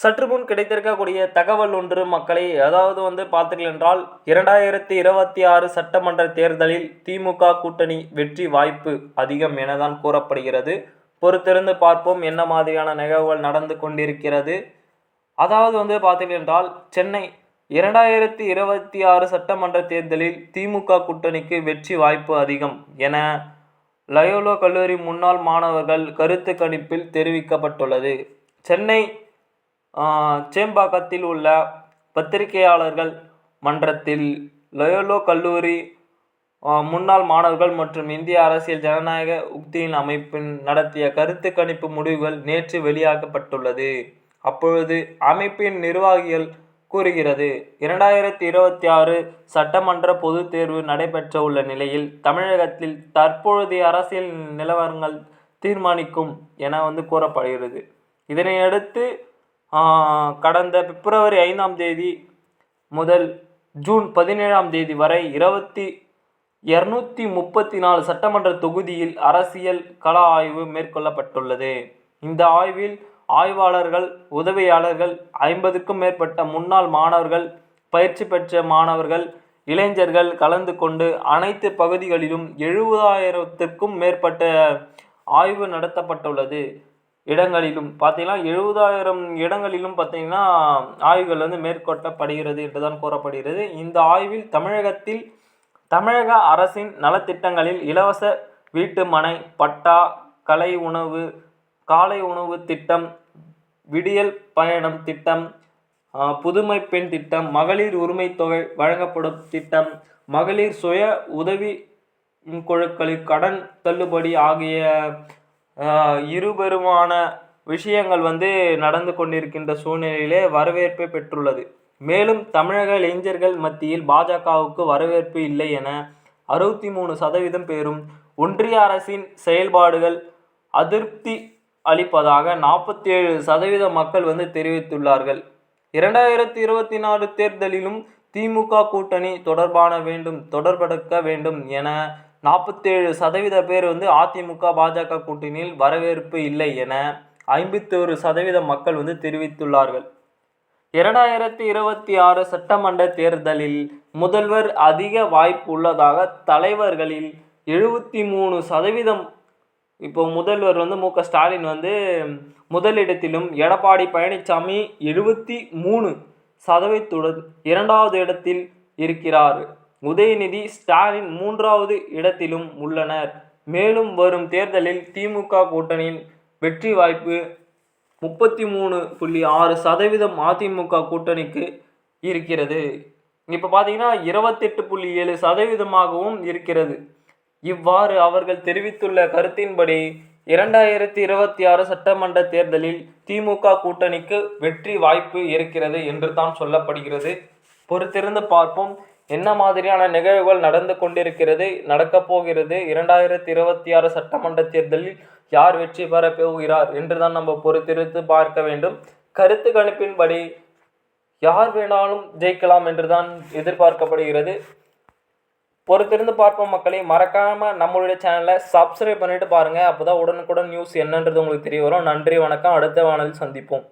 சற்று முன் கிடைத்திருக்கக்கூடிய தகவல் ஒன்று மக்களை அதாவது வந்து பார்த்தீர்கள் என்றால் இரண்டாயிரத்தி இருபத்தி ஆறு சட்டமன்ற தேர்தலில் திமுக கூட்டணி வெற்றி வாய்ப்பு அதிகம் எனதான் கூறப்படுகிறது. பொறுத்திருந்து பார்ப்போம் என்ன மாதிரியான நிகழ்வுகள் நடந்து கொண்டிருக்கிறது. அதாவது வந்து பார்த்தீர்கள் என்றால் சென்னை இரண்டாயிரத்தி இருபத்தி ஆறு சட்டமன்ற தேர்தலில் திமுக கூட்டணிக்கு வெற்றி வாய்ப்பு அதிகம் என லயோலோ கல்லூரி முன்னாள் மாணவர்கள் கருத்து கணிப்பில் தெரிவிக்கப்பட்டுள்ளது. சென்னை சேம்பாக்கத்தில் உள்ள பத்திரிகையாளர்கள் மன்றத்தில் லயோலோ கல்லூரி முன்னாள் மாணவர்கள் மற்றும் இந்திய அரசியல் ஜனநாயக உக்தியின் அமைப்பின் நடத்திய கருத்து கணிப்பு முடிவுகள் நேற்று வெளியாக்கப்பட்டுள்ளது. அப்பொழுது அமைப்பின் நிர்வாகிகள் கூறுகிறது இரண்டாயிரத்தி இருபத்தி ஆறு சட்டமன்ற பொதுத் தேர்வு நடைபெற்ற உள்ள நிலையில் தமிழகத்தில் தற்பொழுதைய அரசியல் நிலவரங்கள் தீர்மானிக்கும் என வந்து கூறப்படுகிறது. இதனையடுத்து கடந்த பிப்ரவரி ஐந்தாம் தேதி முதல் ஜூன் பதினேழாம் தேதி வரை இருபத்தி இரநூத்தி முப்பத்தி நாலு சட்டமன்ற தொகுதியில் அரசியல் கள ஆய்வு மேற்கொள்ளப்பட்டுள்ளது. இந்த ஆய்வில் ஆய்வாளர்கள் உதவியாளர்கள் ஐம்பதுக்கும் மேற்பட்ட முன்னாள் மாணவர்கள் பயிற்சி பெற்ற மாணவர்கள் இளைஞர்கள் கலந்து கொண்டு அனைத்து பகுதிகளிலும் எழுபதாயிரத்திற்கும் மேற்பட்ட ஆய்வு நடத்தப்பட்டுள்ளது. இடங்களிலும் பார்த்தீங்கன்னா எழுபதாயிரம் இடங்களிலும் பார்த்தீங்கன்னா ஆய்வுகள் வந்து மேற்கொள்ளப்படுகிறது என்று தான் கூறப்படுகிறது. இந்த ஆய்வில் தமிழகத்தில் தமிழக அரசின் நலத்திட்டங்களில் இலவச வீட்டு மனை பட்டா கலை உணவு காலை உணவு திட்டம் விடியல் பயணம் திட்டம் புதுமை பெண் திட்டம் மகளிர் உரிமை தொகை வழங்கப்படும் திட்டம் மகளிர் சுய உதவி குழுக்களில் கடன் தள்ளுபடி ஆகிய இருபெருமான விஷயங்கள் வந்து நடந்து கொண்டிருக்கின்ற சூழ்நிலையிலே வரவேற்பை பெற்றுள்ளது. மேலும் தமிழக இளைஞர்கள் மத்தியில் பாஜகவுக்கு வரவேற்பு இல்லை என அறுபத்தி மூணு சதவீதம் பேரும் ஒன்றிய அரசின் செயல்பாடுகள் அதிருப்தி அளிப்பதாக நாற்பத்தி ஏழு சதவீத மக்கள் வந்து தெரிவித்துள்ளார்கள். இரண்டாயிரத்தி இருபத்தி நாலு தேர்தலிலும் திமுக கூட்டணி தொடர்பான வேண்டும் தொடர்படுத்த வேண்டும் என நாற்பத்தேழு சதவீத பேர் வந்து அதிமுக பாஜக கூட்டணியில் வரவேற்பு இல்லை என ஐம்பத்தோரு சதவீத மக்கள் வந்து தெரிவித்துள்ளார்கள். இரண்டாயிரத்தி இருபத்தி ஆறு சட்டமன்ற தேர்தலில் முதல்வர் அதிக வாய்ப்பு உள்ளதாக தலைவர்களில் எழுபத்தி மூணு சதவீதம் இப்போ முதல்வர் வந்து மு க ஸ்டாலின் வந்து முதலிடத்திலும் எடப்பாடி பழனிசாமி எழுபத்தி மூணு சதவீதத்துடன் இரண்டாவது இடத்தில் இருக்கிறார். உதயநிதி ஸ்டாலின் மூன்றாவது இடத்திலும் உள்ளனர். மேலும் வரும் தேர்தலில் திமுக கூட்டணியின் வெற்றி வாய்ப்பு முப்பத்தி மூணு புள்ளி ஆறு சதவீதம் அதிமுக கூட்டணிக்கு இருக்கிறது. இப்போ பார்த்தீங்கன்னா இருபத்தெட்டு புள்ளி ஏழு சதவீதமாகவும் இருக்கிறது. இவ்வாறு அவர்கள் தெரிவித்துள்ள கருத்தின்படி இரண்டாயிரத்தி இருபத்தி ஆறு சட்டமன்ற தேர்தலில் திமுக கூட்டணிக்கு வெற்றி வாய்ப்பு இருக்கிறது என்று தான் சொல்லப்படுகிறது. பொறுத்திருந்து பார்ப்போம். என்ன மாதிரியான நிகழ்வுகள் நடந்து கொண்டிருக்கிறது நடக்கப் போகிறது? இரண்டாயிரத்தி இருபத்தி ஆறு சட்டமன்ற தேர்தலில் யார் வெற்றி பெற போகிறார் என்று தான் நம்ம பொறுத்திருந்து பார்க்க வேண்டும். கருத்து கணிப்பின்படி யார் வேணாலும் ஜெயிக்கலாம் என்று தான் எதிர்பார்க்கப்படுகிறது. பொறுத்திருந்து பார்ப்போம் மக்களை. மறக்காமல் நம்மளுடைய சேனலை சப்ஸ்கிரைப் பண்ணிட்டு பாருங்கள் அப்போதான் உடனுக்குடன் நியூஸ் என்னன்றது உங்களுக்கு தெரிய வரும். நன்றி வணக்கம். அடுத்த வானலில் சந்திப்போம்.